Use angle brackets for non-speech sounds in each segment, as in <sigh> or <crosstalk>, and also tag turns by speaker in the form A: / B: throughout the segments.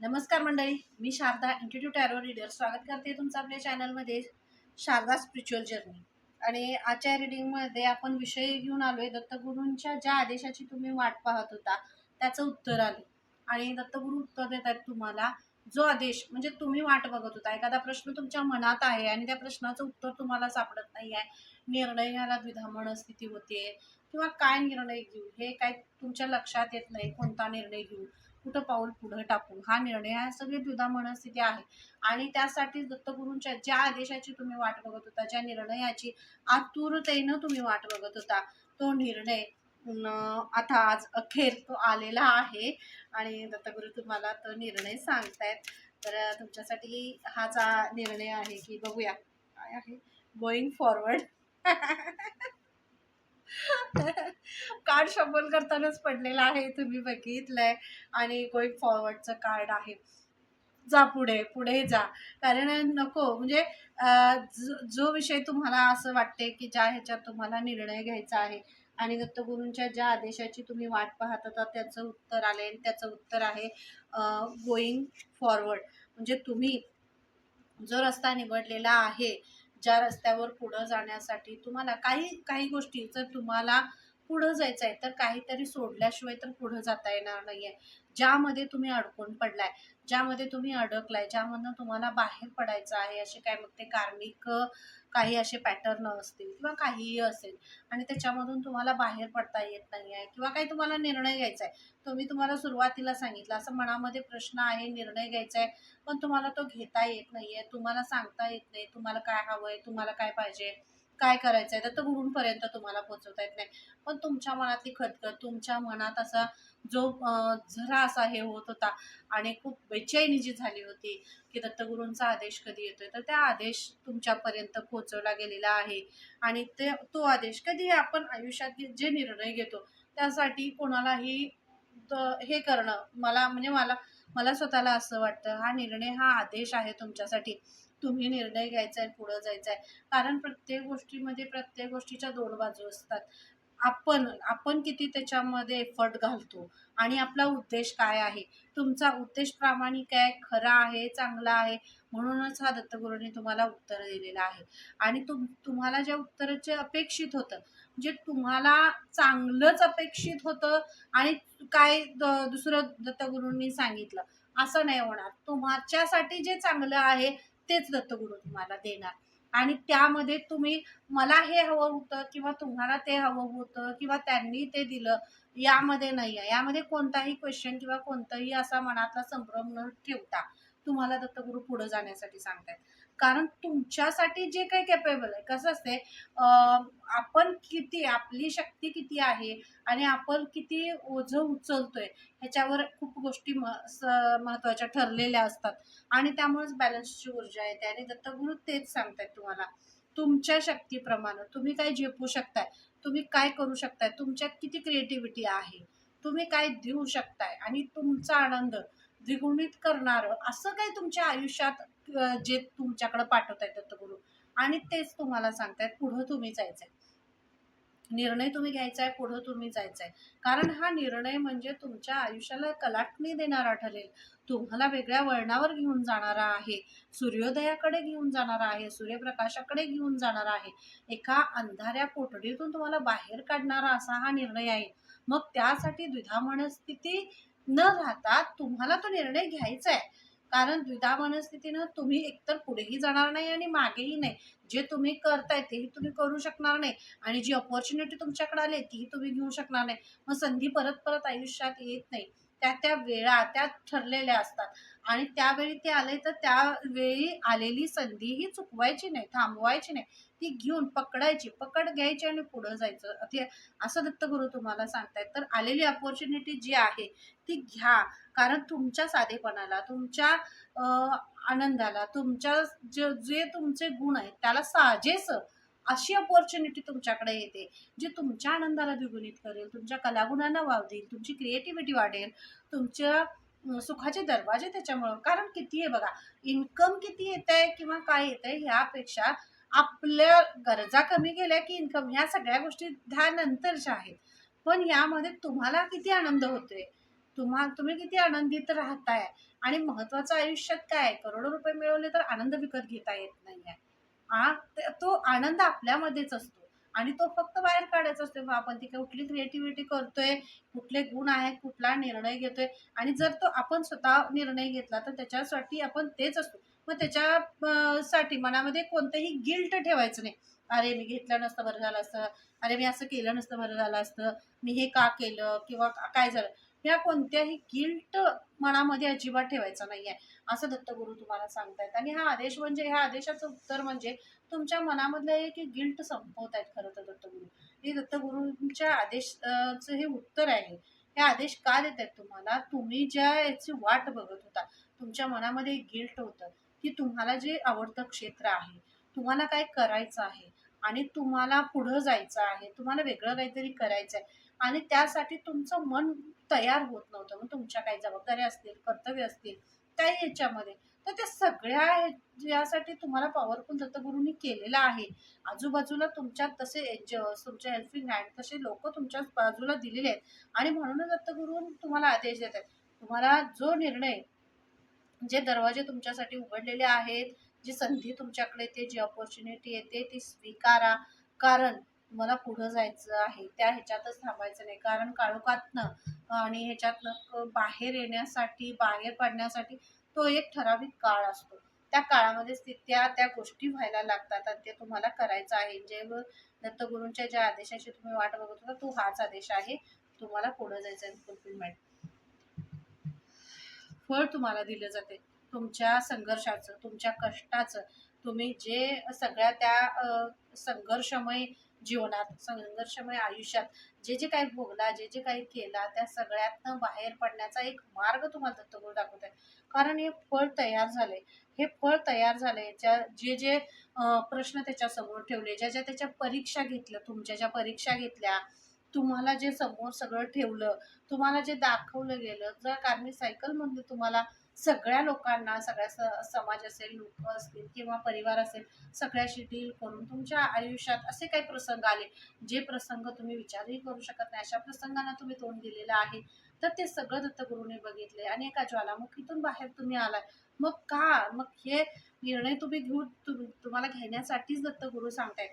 A: नमस्कार मंडळी मी शारदा इन्स्टिट्यूट टॅरो रीडर स्वागत करते तुमचं आपल्या चॅनलमध्ये शारदा स्पिरिच्युअल जर्नी आणि आजच्या रिडिंगमध्ये आपण विषय घेऊन आलो आहे दत्तगुरूंच्या ज्या आदेशाची तुम्ही वाट पाहत होता त्याचं उत्तर आलं. आणि दत्तगुरू उत्तर देत आहेत तुम्हाला जो आदेश म्हणजे तुम्ही वाट बघत होता. एखादा प्रश्न तुमच्या मनात आहे आणि त्या प्रश्नाचं उत्तर तुम्हाला सापडत नाही आहे निर्णय घ्यायला द्विधामण स्थिती होते. किंवा काय निर्णय घेऊ? हे काय तुमच्या लक्षात येत नाही. कोणता निर्णय घेऊ? कुठं पाऊल पुढं टाकू हा निर्णय हा सगळी द्विधा मनस्थिती आहे. आणि त्यासाठी दत्तगुरूंच्या ज्या आदेशाची तुम्ही वाट बघत होता ज्या निर्णयाची आतुरतेनं तुम्ही वाट बघत होता तो निर्णय आता आज अखेर तो आलेला आहे. आणि दत्तगुरू तुम्हाला तो निर्णय सांगतायत. तर तुमच्यासाठी हाचा निर्णय आहे की बघूया. काय आहे? गोईंग फॉरवर्ड <laughs> कार्ड शफल करतानाच पडलेलं आहे तुम्ही बघितलंय. आणि गोईंग फॉरवर्डचं कार्ड आहे. जा पुढे पुढे जा. कारण नको म्हणजे जो- जो विषय तुम्हाला असं वाटते की ज्या ह्याच्यात तुम्हाला निर्णय घ्यायचा आहे आणि दत्तगुरूंच्या ज्या आदेशाची तुम्ही वाट पाहत होता त्याचं उत्तर आले आणि त्याचं उत्तर आहे गोईंग फॉरवर्ड म्हणजे तुम्ही जो रस्ता निवडलेला आहे ज्या रस्त्यावर पुढं जाण्यासाठी तुम्हाला काही काही गोष्टी जर तुम्हाला पुढं जायचं आहे तर काहीतरी सोडल्याशिवाय तर पुढं जाता येणार नाही आहे ज्यामध्ये तुम्ही अडकून पडलाय ज्यामध्ये तुम्ही अडकलाय ज्यामधनं तुम्हाला बाहेर पडायचं आहे असे काय मग ते कार्मिक काही असे पॅटर्न असतील किंवा काहीही असेल आणि त्याच्यामधून तुम्हाला बाहेर पडता येत नाही आहे किंवा काही तुम्हाला निर्णय घ्यायचा आहे तो मी तुम्हाला सुरुवातीला सांगितलं असं मनामध्ये प्रश्न आहे निर्णय घ्यायचा आहे पण तुम्हाला तो घेता येत नाही आहे तुम्हाला सांगता येत नाही तुम्हाला काय हवं आहे तुम्हाला काय पाहिजे. काय करायचंय? तर गुरुंपर्यंत तुम्हाला पोहोचवता येत नाही. पण तुमच्या मनातली खतखत तुमच्या मनात असा जो झरा असा हे होत होता आणि खूप बेचैनी जी झाली होती की दत्तगुरूंचा आदेश कधी येतोय तर त्या आदेश तुमच्यापर्यंत पोहोचवला गेलेला आहे. आणि ते तो आदेश कधी आपण आयुष्यात जे निर्णय घेतो त्यासाठी कोणालाही हे करणं मला म्हणजे मला मला स्वतःला असं वाटतं हा निर्णय हा आदेश आहे तुमच्यासाठी. तुम्ही निर्णय घ्यायचा आहे पुढं जायचं आहे कारण प्रत्येक गोष्टीमध्ये प्रत्येक गोष्टीच्या दोन बाजू असतात. आपण आपण किती त्याच्यामध्ये एफर्ट घालतो आणि आपला उद्देश काय आहे? तुमचा उद्देश प्रामाणिक आहे खरा आहे चांगला आहे म्हणूनच हा दत्तगुरूंनी तुम्हाला उत्तर दिलेलं आहे. आणि तुम तुम्हाला ज्या उत्तराचे अपेक्षित होतं म्हणजे तुम्हाला चांगलंच अपेक्षित होतं आणि काय दुसरं दत्तगुरूंनी सांगितलं असं नाही होणार. तुमच्यासाठी जे चांगलं आहे तेच दत्तगुरू तुम्हाला देणार. आणि त्यामध्ये तुम्ही मला हे हवं होतं किंवा तुम्हाला ते हवं होतं किंवा त्यांनी ते दिलं यामध्ये नाही आहे. यामध्ये कोणताही क्वेश्चन किंवा कोणताही असा मनातला संभ्रम न ठेवता तुम्हाला दत्तगुरू पुढे जाण्यासाठी सांगतायत. कारण तुमच्यासाठी जे काही कॅपेबल आहे कसं असते आपण किती आपली शक्ती किती आहे आणि आपण किती ओझं उचलतोय ह्याच्यावर खूप गोष्टी महत्त्वाच्या ठरलेल्या असतात. आणि त्यामुळेच बॅलन्सची ऊर्जा येते आणि दत्तगुरू तेच सांगतायत तुम्हाला. तुमच्या शक्तीप्रमाणे तुम्ही काय झेपू शकताय तुम्ही काय करू शकताय तुमच्यात किती क्रिएटिव्हिटी आहे तुम्ही काय देऊ शकताय आणि तुमचा आनंद द्विगुणित करणारं असं काय तुमच्या आयुष्यात जे तुमच्याकडे पाठवतायत दत्तगुरू आणि तेच तुम्हाला सांगतायत पुढं तुम्ही जायचंय. निर्णय तुम्ही घ्यायचा आहे पुढं तुम्ही जायचं आहे कारण हा निर्णय म्हणजे तुमच्या आयुष्याला कलाटणी देणारा ठरेल. तुम्हाला वेगळ्या वळणावर घेऊन जाणारा आहे. सूर्योदयाकडे घेऊन जाणारा आहे सूर्यप्रकाशाकडे घेऊन जाणारा आहे. एका अंधाऱ्या कोठडीतून तुम्हाला बाहेर काढणारा असा हा निर्णय आहे. मग त्यासाठी द्विधामन मनस्थिती न राहता तुम्हाला तो निर्णय घ्यायचा आहे. कारण द्विधा मनस्थितीनं तुम्ही एकतर पुढेही जाणार नाही आणि मागेही नाही. जे तुम्ही करताय तेही तुम्ही करू शकणार नाही. आणि जी अपॉर्च्युनिटी तुमच्याकडे आली तीही तुम्ही घेऊ शकणार नाही. मग संधी परत परत आयुष्यात येत नाही. त्या त्या वेळा त्या ठरलेल्या असतात. आणि त्यावेळी ते आले तर त्यावेळी आलेली संधी ही चुकवायची नाही थांबवायची नाही. ती घेऊन पकडायची पकड घ्यायची आणि पुढं जायचं. ते असं दत्तगुरू तुम्हाला सांगतायत. तर आलेली अपॉर्च्युनिटी जी आहे ती घ्या. कारण तुमच्या साधेपणाला तुमच्या आनंदाला तुमच्या जे जे तुमचे गुण आहेत त्याला साजेस अशी अपॉर्च्युनिटी तुमच्याकडे येते जी तुमच्या आनंदाला द्विगुणित करेल तुमच्या कलागुणांना वाव देईल तुमची क्रिएटिव्हिटी वाढेल तुमच्या सुखाचे दरवाजे त्याच्यामुळं. कारण किती आहे बघा इन्कम किती येत आहे किंवा काय येत आहे ह्यापेक्षा आपल्या गरजा कमी केल्या की इन्कम ह्या सगळ्या गोष्टी ह्या नंतरच्या आहेत. पण यामध्ये तुम्हाला किती आनंद होतोय? तुम्हा तुम्ही किती आनंदित राहताय? आणि महत्वाचं आयुष्यात काय? आहे? करोडो रुपये मिळवले तर आनंद विकत घेता येत नाहीये. आहे तो आनंद आपल्यामध्येच असतो. आणि तो फक्त बाहेर काढायचा असतो. आपण ती कुठली क्रिएटिव्हिटी करतोय? कुठले गुण आहेत? कुठला निर्णय घेतोय? आणि जर तो आपण स्वतः निर्णय घेतला तर त्याच्यासाठी आपण तेच असतो. मग त्याच्या साठी मनामध्ये कोणतंही गिल्ट ठेवायचं नाही. अरे मी घेतलं नसतं बरं झालं असतं. अरे मी असं केलं नसतं बरं झालं असतं. मी हे का केलं किंवा का- काय झालं? ह्या कोणत्याही गिल्ट मनामध्ये अजिबात ठेवायचं आहे असं दत्तगुरू तुम्हाला सांगतायत. आणि हा आदेश म्हणजे ह्या आदेशाचं उत्तर म्हणजे तुमच्या मनामधलं एक गिल्ट संपवत आहेत खरं तर दत्तगुरू. हे दत्तगुरूंच्या आदेशचं हे उत्तर आहे. हे आदेश का देत आहेत तुम्हाला? तुम्ही ज्या याची वाट बघत होता तुमच्या मनामध्ये गिल्ट होतं. की तुम्हाला जे आवडतं क्षेत्र आहे तुम्हाला काय करायचं आहे आणि तुम्हाला पुढं जायचं आहे तुम्हाला वेगळं काहीतरी करायचं आहे आणि त्यासाठी तुमचं मन तयार होत नव्हतं. मग तुमच्या काही जबाबदाऱ्या असतील कर्तव्य असतील त्या याच्यामध्ये तर त्या सगळ्या ह्या- यासाठी तुम्हाला पॉवरफुल दत्तगुरूंनी केलेलं आहे. आजूबाजूला तुमच्या तसे एंजल्स तुमच्या हेल्पिंग हँड तसे लोक तुमच्या बाजूला दिलेले आहेत. आणि म्हणूनच दत्तगुरू तुम्हाला आदेश देत आहेत. तुम्हाला जो निर्णय जे दरवाजे तुमच्यासाठी उघडलेले आहेत जी संधी तुमच्याकडे येते जी ऑपॉर्च्युनिटी येते ती स्वीकारा. कारण तुम्हाला पुढं जायचं आहे त्या ह्याच्यातच थांबायचं नाही. कारण काळोखातनं आणि ह्याच्यातनं बाहेर येण्यासाठी बाहेर पडण्यासाठी तो एक ठराविक काळ असतो. त्या काळामध्येच त्या त्या गोष्टी व्हायला लागतात आणि ते तुम्हाला करायचं आहे. जे दत्तगुरूंच्या ज्या आदेशाची तुम्ही वाट बघत होता तो हाच आदेश आहे. तुम्हाला पुढं जायचं आहे फुलफिलमेंट फळ तुम्हाला दिलं जाते. तुमच्या संघर्षाचं तुमच्या कष्टाचं तुम्ही जे सगळ्या त्या संघर्षमय जीवनात संघर्षमय आयुष्यात जे जे काही भोगला जे जे काही केला त्या सगळ्यातनं बाहेर पडण्याचा एक मार्ग तुम्हाला दत्तगुरू दाखवत आहे. कारण हे फळ तयार झाले हे फळ तयार झाले ज्या जे जे प्रश्न त्याच्यासमोर ठेवले ज्या ज्या त्याच्या परीक्षा घेतल्या तुमच्या ज्या परीक्षा घेतल्या तुम्हाला जे समोर सगळं ठेवलं तुम्हाला जे दाखवलं गेलं जर कार्मिक सायकलमधून तुम्हाला सगळ्या लोकांना सगळ्या स- समाज असेल लोक असतील किंवा परिवार असेल सगळ्याशी डील करून तुमच्या आयुष्यात असे काही प्रसंग आले जे प्रसंग तुम्ही विचारही करू शकत नाही. अशा प्रसंगांना तुम्ही तोंड दिलेलं आहे. तर ते सगळं दत्तगुरूने बघितले आणि एका ज्वालामुखीतून बाहेर तुम्ही आलाय. मग का? मग हे निर्णय तुम्ही घेऊ तुम्हाला घेण्यासाठीच दत्तगुरू सांगताय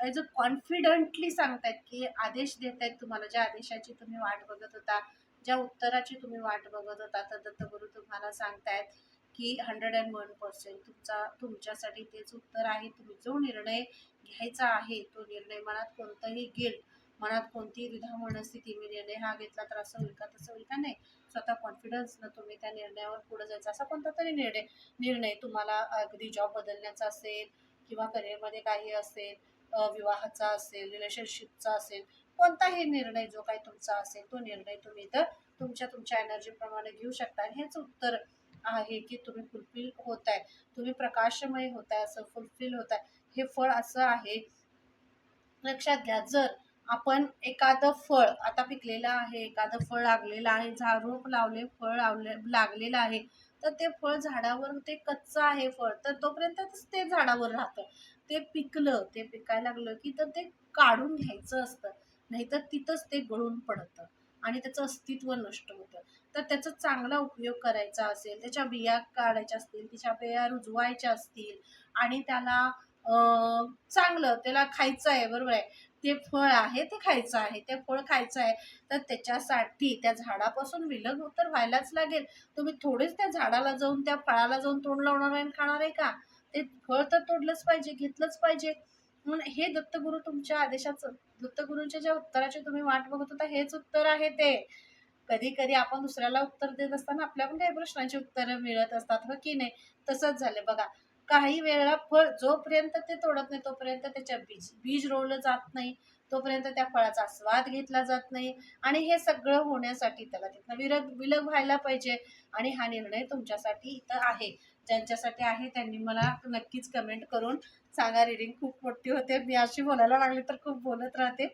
A: एज अ कॉन्फिडंटली सांगतायत की आदेश देत आहेत तुम्हाला ज्या आदेशाची तुम्ही वाट बघत होता ज्या उत्तराची तुम्ही वाट बघत होता तर दत्तगुरू तुम्हाला सांगतायत की हंड्रेड अँड वन पर्सेंट तुमचा तुमच्यासाठी तेच उत्तर आहे. तुम्ही जो निर्णय घ्यायचा आहे तो निर्णय मनात कोणतंही गिल्ट मनात कोणतीही द्विधा मनस्थिती मी निर्णय हा घेतला तर असं होईल का तसं होईल का? नाही. स्वतः कॉन्फिडन्सनं तुम्ही त्या निर्णयावर पुढे जायचं असा कोणता तरी निर्णय निर्णय तुम्हाला अगदी जॉब बदलण्याचा असेल किंवा करिअरमध्ये काही असेल विवाहाचा असेल रिलेशनशिपचा असेल कोणताही निर्णय जो काही तुमचा असेल तो निर्णय तुम्ही इथं तुमच्या तुमच्या एनर्जीप्रमाणे घेऊ शकता. आणि हेच उत्तर आहे की तुम्ही फुलफिल होत आहे तुम्ही प्रकाशमय होत आहे असं फुलफिल होत आहे हे फळ असं आहे लक्षात घ्या. जर आपण एखादं फळ आता पिकलेलं आहे एखादं फळ लागलेलं आहे झाड रोप लावले फळ लावले लागलेलं आहे तर ते फळ झाडावर ते कच्चं आहे फळ तर तोपर्यंतच ते झाडावर राहतं. ते पिकलं ते पिकायला लागलं की तर ते काढून घ्यायचं असतं. नाहीतर तिथंच ते गळून पडतं आणि त्याचं अस्तित्व नष्ट होतं. तर त्याचा चांगला उपयोग करायचा असेल त्याच्या बिया काढायच्या असतील त्याच्या बिया रुजवायच्या असतील आणि त्याला चांगलं त्याला खायचं आहे बरोबर आहे. ते फळ आहे ते खायचं आहे ते फळ खायचं आहे. तर त्याच्यासाठी त्या झाडापासून विलग तर व्हायलाच लागेल. तुम्ही थोडेच त्या झाडाला जाऊन त्या फळाला जाऊन तोंड लावणार आहे आणि खाणार आहे का? ते फळ तर तोडलंच पाहिजे घेतलंच पाहिजे. म्हणून हे दत्तगुरू तुमच्या आदेशाचं दत्तगुरूंच्या ज्या उत्तराची तुम्ही वाट बघत होता हेच उत्तर आहे ते. कधी कधी आपण दुसऱ्याला उत्तर देत असताना आपल्या पण काही प्रश्नांची उत्तरं मिळत असतात हो की नाही? तसंच झालं बघा. काही वेळेला फळ जोपर्यंत ते तोडत नाही तोपर्यंत त्याच्या बीज बीज रोवलं जात नाही. तोपर्यंत त्या फळाचा स्वाद घेतला जात नाही. आणि हे सगळं होण्यासाठी त्याला तिथनं विरग विलग व्हायला पाहिजे. आणि हा निर्णय तुमच्यासाठी इथं आहे. ज्यांच्यासाठी आहे त्यांनी मला नक्कीच कमेंट करून सांगा. रिडिंग खूप मोठी होते. मी अशी बोलायला लागली तर खूप बोलत राहते.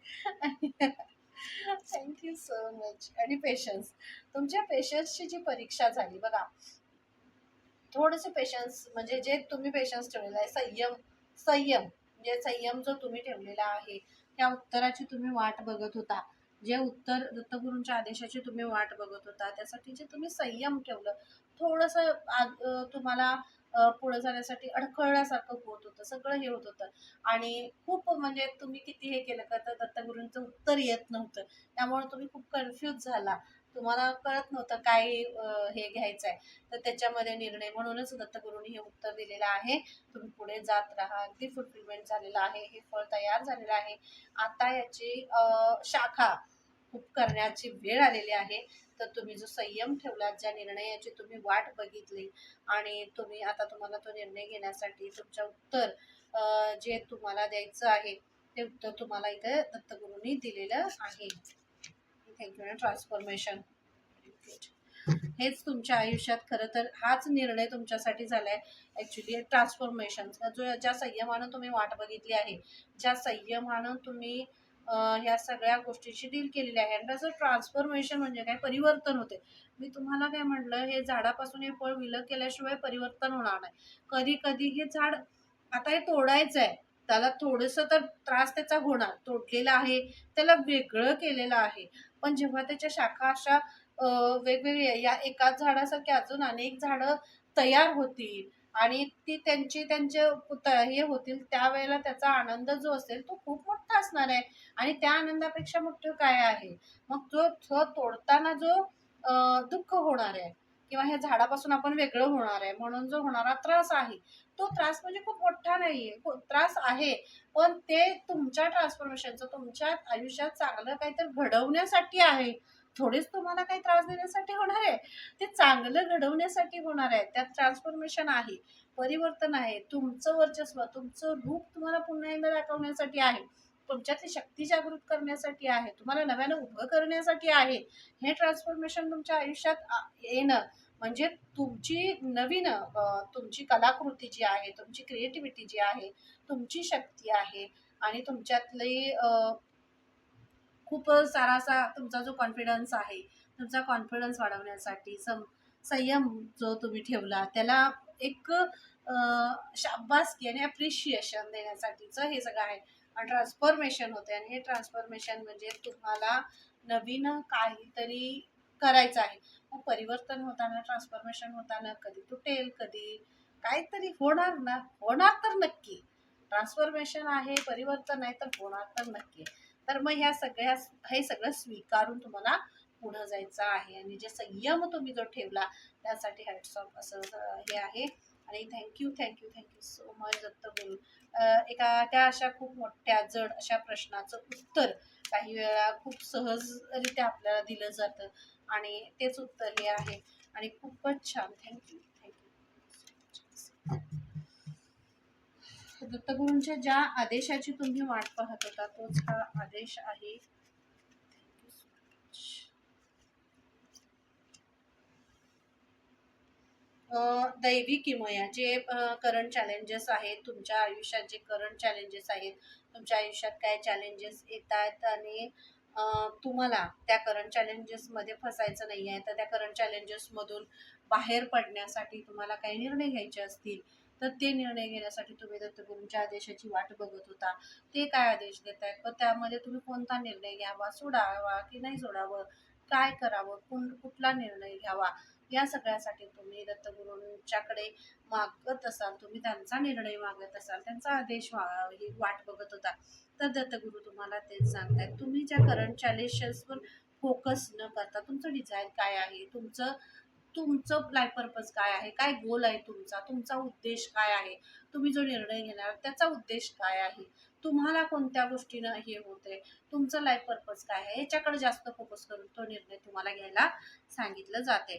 A: थँक्यू सो मच आणि पेशन्स तुमच्या पेशन्सची जी परीक्षा झाली बघा. थोडेसे पेशन्स म्हणजे जे तुम्ही पेशन्स ठेवलेला आहे संयम संयम. म्हणजे संयम जो तुम्ही ठेवलेला आहे त्या उत्तराची तुम्ही वाट बघत होता. जे उत्तर दत्तगुरूंच्या आदेशाची तुम्ही वाट बघत होता त्यासाठी जे तुम्ही संयम ठेवलं थोडंसं आग- तुम्हाला पुढे जाण्यासाठी अडखळल्यासारखं होत होतं सगळं हे होत होतं. आणि खूप म्हणजे तुम्ही किती हे केलं का तर दत्तगुरूंचं उत्तर येत नव्हतं. त्यामुळे तुम्ही खूप कन्फ्यूज झाला. तुम्हाला कळत नव्हतं काय हे घ्यायचं आहे तर त्याच्यामध्ये निर्णय म्हणूनच दत्तगुरूंनी हे उत्तर दिलेलं आहे. तुम्ही पुढे जात राहा. अगदी फुलफिलमेंट झालेलं आहे. हे फळ तयार झालेलं आहे. आता याची शाखा खूप करण्याची वेळ आलेली आहे. तर तुम्ही जो संयम ठेवलात ज्या निर्णयाची तुम्ही वाट बघितली आणि तुम्ही आता तुम्हाला तो निर्णय घेण्यासाठी तुमच्या उत्तर जे तुम्हाला द्यायचं आहे ते उत्तर तुम्हाला इथे दत्तगुरूंनी दिलेलं आहे. थँक्यू ट्रान्सफॉर्मेशन हेच तुमच्या आयुष्यात खरं तर हाच निर्णय तुमच्यासाठी झालाय. ऍक्च्युली ट्रान्सफॉर्मेशन जो ज्या संयमानं तुम्ही वाट बघितली आहे ज्या संयमानं तुम्ही ह्या सगळ्या गोष्टीची डील केलेली आहे. आणि त्याचं ट्रान्सफॉर्मेशन म्हणजे काय? परिवर्तन होते. मी तुम्हाला काय म्हटलं हे झाडापासून हे फळ विलग केल्याशिवाय परिवर्तन होणार नाही. कधी कधी हे झाड आता हे तोडायचं आहे. त्याला थोडंसं तर त्रास त्याचा होणार. तोडलेला आहे त्याला वेगळं केलेलं आहे. पण जेव्हा त्याच्या शाखा अशा वेगवेगळ्या या एकाच झाडासारख्या अजून अनेक झाडं तयार होतील आणि ती त्यांची त्यांचे हे होतील त्यावेळेला त्याचा आनंद जो असेल तो खूप मोठा असणार आहे. आणि त्या आनंदापेक्षा मोठं काय आहे? मग तो तो तोडताना जो दुःख होणार आहे किंवा ह्या झाडापासून आपण वेगळं होणार आहे म्हणून जो होणारा त्रास आहे तो त्रास म्हणजे खूप मोठा नाही आहे त्रास आहे पण ते तुमच्या ट्रान्सफॉर्मेशनचं तुमच्या आयुष्यात चांगलं काहीतरी घडवण्यासाठी आहे. थोडेच तुम्हाला काही त्रास देण्यासाठी होणार आहे. ते चांगलं घडवण्यासाठी होणार आहे. त्यात ट्रान्सफॉर्मेशन आहे परिवर्तन आहे. तुमचं वर्चस्व तुमचं रूप तुम्हाला पुन्हा एकदा दाखवण्यासाठी आहे. तुमच्यातली शक्ती जागृत करण्यासाठी आहे तुम्हाला नव्यानं उभं करण्यासाठी आहे हे ट्रान्सफॉर्मेशन तुमच्या आयुष्यात येणं म्हणजे तुमची नवीन तुमची कलाकृती जी आहे तुमची क्रिएटिव्हिटी जी आहे तुमची शक्ती आहे आणि तुमच्यातली खूप सारा असा तुमचा जो कॉन्फिडन्स आहे तुमचा कॉन्फिडन्स वाढवण्यासाठी सम संयम जो तुम्ही ठेवला त्याला एक शाबासकी आणि अप्रिशिएशन देण्यासाठीचं हे सगळं आहे. ट्रान्सफॉर्मेशन होते. आणि हे ट्रान्सफॉर्मेशन म्हणजे तुम्हाला नवीन काहीतरी करायचं आहे. मग परिवर्तन होताना ट्रान्सफॉर्मेशन होताना कधी तुटेल कधी काहीतरी होणार ना? होणार तर नक्की. ट्रान्सफॉर्मेशन आहे परिवर्तन आहे तर होणार तर नक्की. तर मग ह्या सगळ्या हे सगळं स्वीकारून तुम्हाला पुढं जायचं आहे. आणि जे संयम तुम्ही जो ठेवला त्यासाठी हॅट्स असं हे आहे. आणि thank you thank you thank you so much Dattaguru Guru एका त्या अशा खूप मोठ्या जड अशा प्रश्नाचं उत्तर काही वेळा खूप सहजरित्या आपल्याला दिलं जातं आणि तेच उत्तर हे आहे. आणि खूपच छान. थँक्यू थँक्यू दत्तगुरूंच्या ज्या आदेशाची तुम्ही वाट पाहत होता तोच हा आदेश आहे. दैवी किमया जे करंट चॅलेंजेस आहेत तुमच्या आयुष्यात जे करंट चॅलेंजेस आहेत तुमच्या आयुष्यात काय चॅलेंजेस येत आहेत आणि तुम्हाला त्या करंट चॅलेंजेसमध्ये फसायचं नाही आहे तर त्या करंट चॅलेंजेसमधून बाहेर पडण्यासाठी तुम्हाला काही निर्णय घ्यायचे असतील तर ते निर्णय घेण्यासाठी तुम्ही दत्तगुरूंच्या आदेशाची वाट बघत होता. ते काय आदेश देत आहेत व त्यामध्ये तुम्ही कोणता निर्णय घ्यावा? सोडावा की नाही सोडावं? काय करावं? कोण कुठला निर्णय घ्यावा? या सगळ्यासाठी तुम्ही दत्तगुरूंच्याकडे मागत असाल तुम्ही त्यांचा निर्णय मागत असाल त्यांचा आदेश वा- ही वाट बघत होता. तर दत्तगुरू तुम्हाला तेच सांगतायत तुम्ही ज्या करंट चॅलेंजेसवर फोकस न करता तुमचं डिझाईन काय आहे तुमचं तुमचं लाईफ पर्पज काय आहे काय गोल आहे तुमचा तुमचा उद्देश काय आहे तुम्ही जो निर्णय घेणार त्याचा उद्देश काय आहे तुम्हाला कोणत्या गोष्टीनं हे होते तुमचं लाईफ पर्पज काय आहे याच्याकडे जास्त फोकस करून तो निर्णय तुम्हाला घ्यायला सांगितलं जाते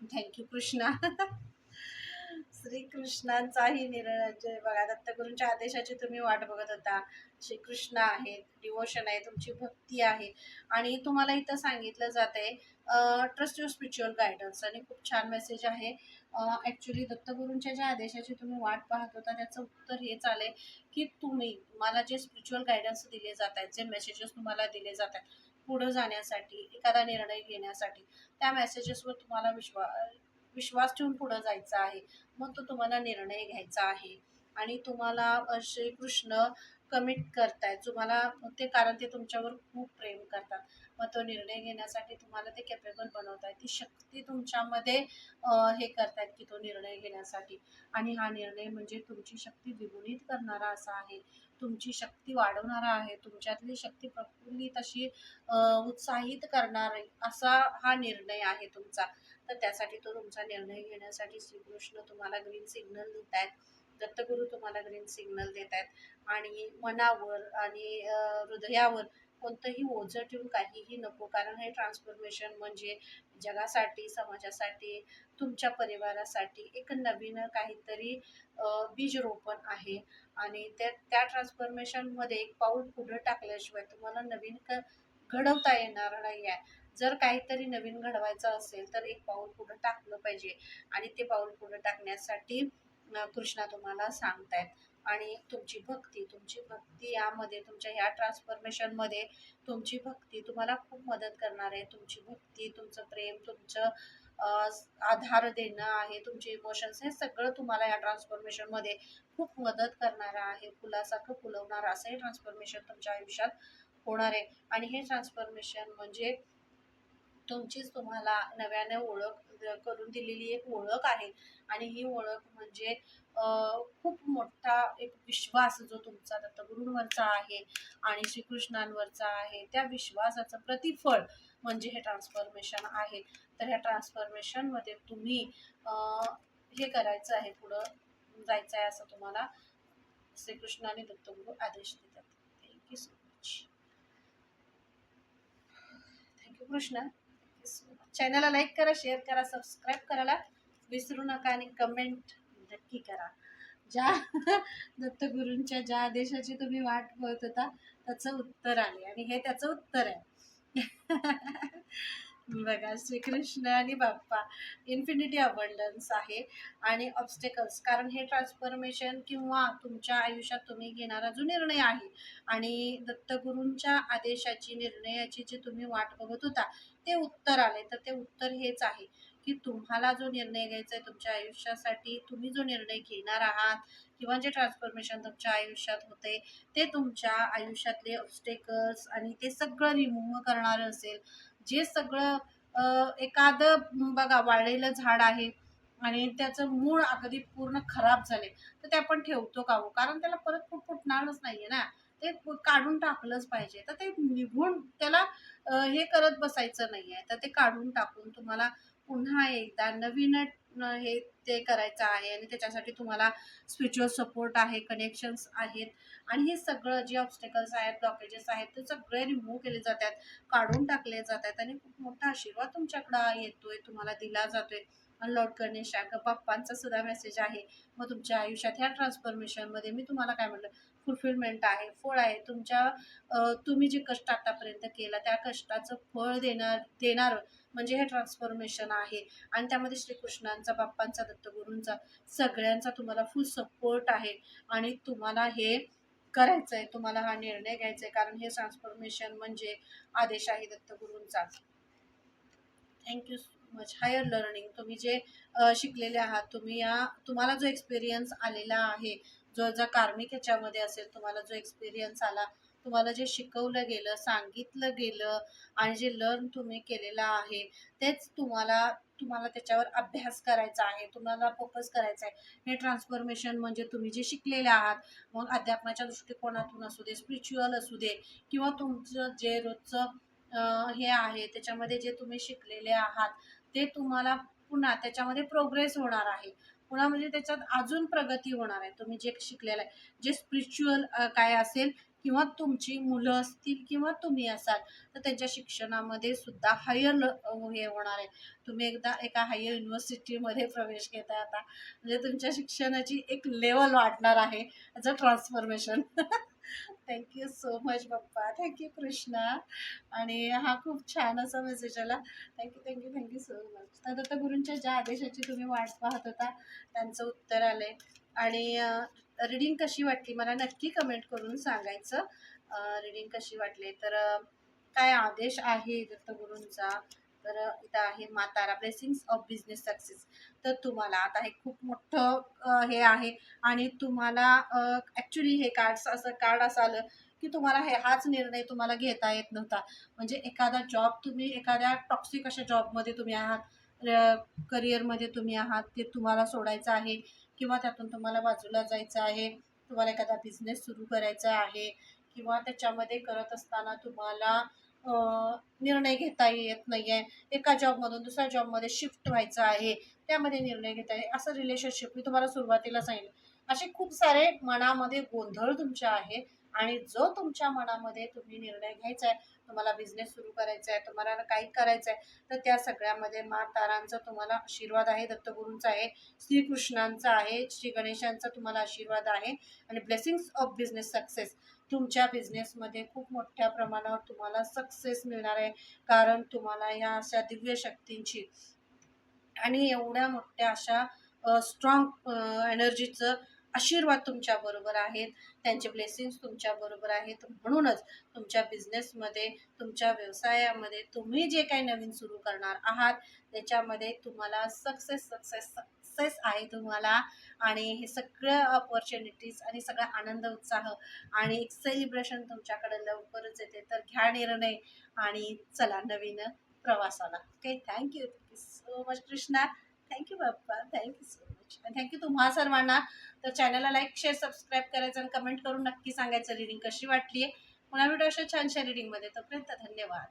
A: थँक्यू कृष्णा <laughs> श्रीकृष्णांचाही निर्णय बघा दत्तगुरूंच्या आदेशाची तुम्ही वाट बघत होता. श्रीकृष्ण आहेत डिवोशन आहे तुमची भक्ती आहे. आणि तुम्हाला इथं सांगितलं जात आहे ट्रस्ट युअर स्पिरिच्युअल गायडन्स आणि खूप छान मेसेज आहे. ॲक्च्युली दत्तगुरूंच्या ज्या आदेशाची तुम्ही वाट पाहत होता त्याचं उत्तर हेच आहे की तुम्ही मला जे स्पिरिच्युअल गायडन्स दिले जात आहेत जे मेसेजेस तुम्हाला दिले जात आहेत पुढं जाण्यासाठी एखादा निर्णय घेण्यासाठी त्या मेसेजेसवर तुम्हाला विश्वा विश्वास ठेवून पुढं जायचा आहे. मग तो तुम्हाला निर्णय घ्यायचा आहे. आणि तुम्हाला श्रीकृष्ण कमिट करतायत. तुम्हाला ते कारण ते तुमच्यावर खूप प्रेम करतात. मग तो निर्णय घेण्यासाठी तुम्हाला ते कॅपेबल बनवतायत ती शक्ती तुमच्यामध्ये हे करतायत की तो निर्णय घेण्यासाठी. आणि हा निर्णय म्हणजे तुमची शक्ती द्विगुणित करणारा असा आहे. तुमची शक्ती वाढवणारा आहे. तुमच्यातली शक्ती प्रफुल्लित अशी उत्साहित करणार असा हा निर्णय आहे तुमचा. तर त्यासाठी तो तुमचा निर्णय घेण्यासाठी श्रीकृष्ण तुम्हाला ग्रीन सिग्नल देत आहेत. दत्तगुरू तुम्हाला ग्रीन सिग्नल देत आहेत. आणि मनावर आणि हृदयावर कोणतंही ओझं ठेवून काहीही नको. कारण हे ट्रान्सफॉर्मेशन म्हणजे जगासाठी समाजासाठी तुमच्या परिवारासाठी एक नवीन काहीतरी बीजरोपण आहे. आणि त्या त्या ट्रान्सफॉर्मेशनमध्ये एक पाऊल पुढं टाकल्याशिवाय तुम्हाला नवीन क घडवता येणार नाही आहे. जर काहीतरी नवीन घडवायचं असेल तर एक पाऊल पुढं टाकलं पाहिजे. आणि ते पाऊल पुढं टाकण्यासाठी कृष्णा तुम्हाला सांगतायत. आणि तुमची भक्ती तुमची भक्ती यामध्ये तुमच्या ह्या ट्रान्सफॉर्मेशनमध्ये तुमची भक्ती तुम्हाला खूप मदत करणार आहे. तुमची भक्ती तुमचं प्रेम तुमचं आधार देणं आहे तुमचे इमोशन्स हे सगळं तुम्हाला या ट्रान्सफॉर्मेशनमध्ये खूप मदत करणारं आहे. फुलासारखं फुलवणारं असं हे ट्रान्सफॉर्मेशन तुमच्या आयुष्यात होणार आहे. आणि हे ट्रान्सफॉर्मेशन म्हणजे तुमचीच तुम्हाला नव्याने ओळख करून दिलेली एक ओळख आहे. आणि ही ओळख म्हणजे खूप मोठा एक विश्वास जो तुमचा दत्तगुरूंवरचा आहे आणि श्रीकृष्णांवरचा आहे त्या विश्वासाचं प्रतिफळ म्हणजे हे ट्रान्सफॉर्मेशन आहे. तर ह्या ट्रान्सफॉर्मेशनमध्ये तुम्ही हे करायचं आहे पुढं जायचं आहे असं तुम्हाला श्रीकृष्ण आणि दत्तगुरू आदेश देतात. Thank you so much thank you Krishna चॅनलला लाईक करा शेअर करा सबस्क्राईब करायला विसरू नका आणि कमेंट नक्की करा. ज्या <laughs> दत्तगुरूंच्या ज्या आदेशाची तुम्ही वाट बघत होता त्याचं उत्तर आले. आणि हे त्याचं उत्तर आहे. <laughs> बघा श्रीकृष्ण आणि बाप्पा इन्फिनिटी अबंडन्स आहे आणि ऑब्स्टेकल्स कारण हे ट्रान्सफॉर्मेशन किंवा तुमच्या आयुष्यात तुम्ही घेणारा जो निर्णय आहे आणि दत्तगुरूंच्या आदेशाची निर्णयाची जी तुम्ही वाट बघत होता ते उत्तर आले. तर ते उत्तर हेच आहे की तुम्हाला जो निर्णय घ्यायचा आहे तुमच्या आयुष्यासाठी तुम्ही जो निर्णय घेणार आहात किंवा जे ट्रान्सफॉर्मेशन तुमच्या आयुष्यात होते ते तुमच्या आयुष्यातले ऑब्स्टेकल्स आणि ते सगळं रिमूव्ह करणारं असेल. जे सगळं एखादं बघा वाळलेलं झाड आहे आणि त्याचं मूळ अगदी पूर्ण खराब झाले तर ते आपण ठेवतो का हो? कारण त्याला परत फुट फुटणारच नाहीये ना. ते काढून टाकलंच पाहिजे. तर ते निघून त्याला हे करत बसायचं नाही आहे तर ते काढून टाकून तुम्हाला पुन्हा एकदा नवीन हे ते करायचं आहे आणि त्याच्यासाठी तुम्हाला स्पिरिच्युअल सपोर्ट आहे कनेक्शन्स आहेत आणि हे सगळं जे ऑब्स्टेकल्स आहेत ब्लॉकेजेस आहेत ते सगळे रिमूव्ह केले जातात काढून टाकले जातात आणि खूप मोठा आशीर्वाद तुमच्याकडं येतोय तुम्हाला दिला जातोय. आणि लॉर्ड गणेश आहे बाप्पांचा सुद्धा मेसेज आहे. मग तुमच्या आयुष्यात ह्या ट्रान्सफॉर्मेशनमध्ये मी तुम्हाला काय म्हटलं फुलफिलमेंट आहे फळ आहे तुमच्या तुम्ही जे कष्ट आतापर्यंत केला त्या कष्टाचं फळ देणार देणार म्हणजे हे ट्रान्सफॉर्मेशन आहे. आणि त्यामध्ये श्रीकृष्णांचा बाप्पांचा दत्तगुरूंचा सगळ्यांचा तुम्हाला फुल सपोर्ट आहे. आणि तुम्हाला हे करायचं आहे तुम्हाला हा निर्णय घ्यायचा आहे कारण हे ट्रान्सफॉर्मेशन म्हणजे आदेश आहे दत्तगुरूंचा. Thank you much higher learning तुम्ही जे शिकलेले आहात तुम्ही या तुम्हाला जो एक्सपिरियन्स आलेला आहे जो जर कार्मिक ह्याच्यामध्ये असेल तुम्हाला जो एक्सपिरियन्स आला तुम्हाला जे शिकवलं गेलं सांगितलं गेलं आणि जे लर्न तुम्ही केलेलं आहे तेच तुम्हाला तुम्हाला त्याच्यावर अभ्यास करायचा आहे तुम्हाला फोकस करायचा आहे. हे ट्रान्सफॉर्मेशन म्हणजे तुम्ही जे शिकलेले आहात मग अध्यात्माच्या दृष्टिकोनातून असू दे स्पिरिच्युअल असू दे किंवा तुमचं जे रोजचं हे आहे त्याच्यामध्ये जे तुम्ही शिकलेले आहात ते तुम्हाला पुन्हा त्याच्यामध्ये प्रोग्रेस होणार आहे. पुन्हा म्हणजे त्याच्यात अजून प्रगती होणार आहे? तुम्ही जे शिकलेलं आहे जे स्पिरिच्युअल काय असेल किंवा तुमची मुलं असतील किंवा तुम्ही असाल तर त्यांच्या शिक्षणामध्ये सुद्धा हायर हे होणार आहे. तुम्ही एकदा एका हायर युनिव्हर्सिटीमध्ये प्रवेश घेताय आता. म्हणजे तुमच्या शिक्षणाची एक लेवल वाढणार आहे. याचं transformation <laughs> thank you so much Bappa thank you Krishna आणि हा खूप छान असा मेसेज आला. Thank you thank you thank you so much तर दत्त गुरूंच्या ज्या आदेशाची तुम्ही वाट पाहत होता त्यांचं उत्तर आलं आणि रीडिंग कशी वाटली? मला नक्की कमेंट करून सांगायचं. रीडिंग कशी वाटली? तर काय आदेश आहे दत्तगुरूंचा तर इथं आहे मातारा ब्लेसिंग्स ऑफ बिझनेस सक्सेस तर तुम्हाला आता हे खूप मोठं हे आहे आणि तुम्हाला ॲक्च्युली हे कार्ड असं कार्ड असं आलं की तुम्हाला हे हाच निर्णय तुम्हाला घेता येत नव्हता. म्हणजे एखादा जॉब तुम्ही एखाद्या टॉक्सिक अशा जॉबमध्ये तुम्ही आहात करिअरमध्ये तुम्ही आहात ते तुम्हाला सोडायचं आहे किंवा त्यातून तुम्हाला बाजूला जायचं आहे तुम्हाला एखादा बिझनेस सुरू करायचा आहे किंवा त्याच्यामध्ये करत असताना तुम्हाला निर्णय घेता येत नाही आहे एका जॉबमधून दुसऱ्या जॉबमध्ये शिफ्ट व्हायचं आहे. त्यामध्ये निर्णय घेता येईल. असं रिलेशनशिप मी तुम्हाला सुरुवातीला सांगितलं असे खूप सारे मनामध्ये गोंधळ तुमच्या आहे आणि जो तुमच्या मनामध्ये तुम्ही निर्णय घ्यायचा आहे तुम्हाला बिझनेस सुरू करायचा आहे तुम्हाला काही करायचं आहे तर त्या सगळ्यामध्ये मा तारांचा तुम्हाला आशीर्वाद आहे दत्तगुरूंचा आहे श्रीकृष्णांचा आहे श्री गणेशांचा तुम्हाला आशीर्वाद आहे आणि ब्लेसिंग्स ऑफ बिझनेस सक्सेस तुमच्या बिझनेसमध्ये खूप मोठ्या प्रमाणावर तुम्हाला सक्सेस मिळणार आहे. कारण तुम्हाला या अशा दिव्य शक्तींची आणि एवढ्या मोठ्या अशा स्ट्रॉंग एनर्जीचं आशीर्वाद तुमच्याबरोबर आहेत. त्यांचे ब्लेसिंग्स तुमच्याबरोबर आहेत. म्हणूनच तुमच्या बिझनेसमध्ये तुमच्या व्यवसायामध्ये तुम्ही जे काही नवीन सुरू करणार आहात त्याच्यामध्ये तुम्हाला सक्सेस सक्सेस सक्सेस आहे तुम्हाला. आणि हे सगळं ऑपॉर्च्युनिटीज आणि सगळा आनंद उत्साह आणि एक सेलिब्रेशन तुमच्याकडे लवकरच येते. तर घ्या निर्णय आणि चला नवीन प्रवासाला. Okay thank you thank you so much Krishna thank you Bappa. Thank you so much thank you तुम्हा सर्वांना. तर चॅनलला लाईक शेअर सबस्क्राईब करायचं आणि कमेंट करून नक्की सांगायचं रिडिंग कशी वाटली आहे पुन्हा व्हिडिओ अशा छानशा रिडिंगमध्ये तोपर्यंत धन्यवाद.